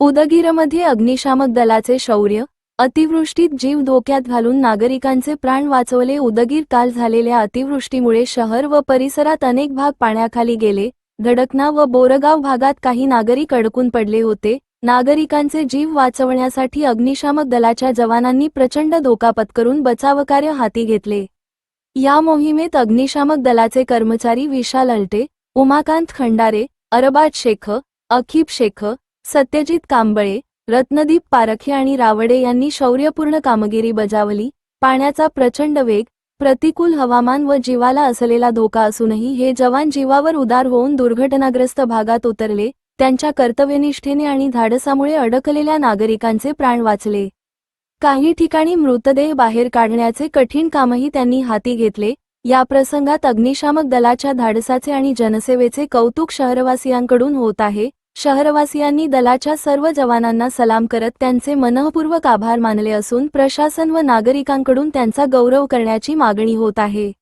उदगीरमध्ये अग्निशामक दलाचे शौर्य अतिवृष्टीत जीव धोक्यात घालून नागरिकांचे प्राण वाचवले. उदगीर काल झालेल्या अतिवृष्टीमुळे शहर व परिसरात अनेक भाग पाण्याखाली गेले. धडकना व बोरगाव भागात काही नागरिक अडकून पडले होते. नागरिकांचे जीव वाचवण्यासाठी अग्निशामक दलाच्या जवानांनी प्रचंड धोका पत्करून बचावकार्य हाती घेतले. या मोहिमेत अग्निशामक दलाचे कर्मचारी विशाल अल्टे उमाकांत खंडारे अरबाज शेख अखिब शेख सत्यजित कांबळे रत्नदीप पारखे आणि रावडे यांनी शौर्यपूर्ण कामगिरी बजावली. पाण्याचा प्रचंड वेग प्रतिकूल हवामान व जीवाला असलेला धोका असूनही हे जवान जीवावर उदार होऊन दुर्घटनाग्रस्त भागात उतरले. त्यांच्या कर्तव्यनिष्ठेने आणि धाडसामुळे अडकलेल्या नागरिकांचे प्राण वाचले. काही ठिकाणी मृतदेह बाहेर काढण्याचे कठीण कामही त्यांनी हाती घेतले. या प्रसंगात अग्निशामक दलाच्या धाडसाचे आणि जनसेवेचे कौतुक शहरवासियांकडून होत आहे. शहरवासियांनी दलाच्या सर्व जवानांना सलाम करत त्यांचे मनःपूर्वक आभार मानले असून प्रशासन व नागरिकांकडून त्यांचा गौरव करण्याची मागणी होत आहे.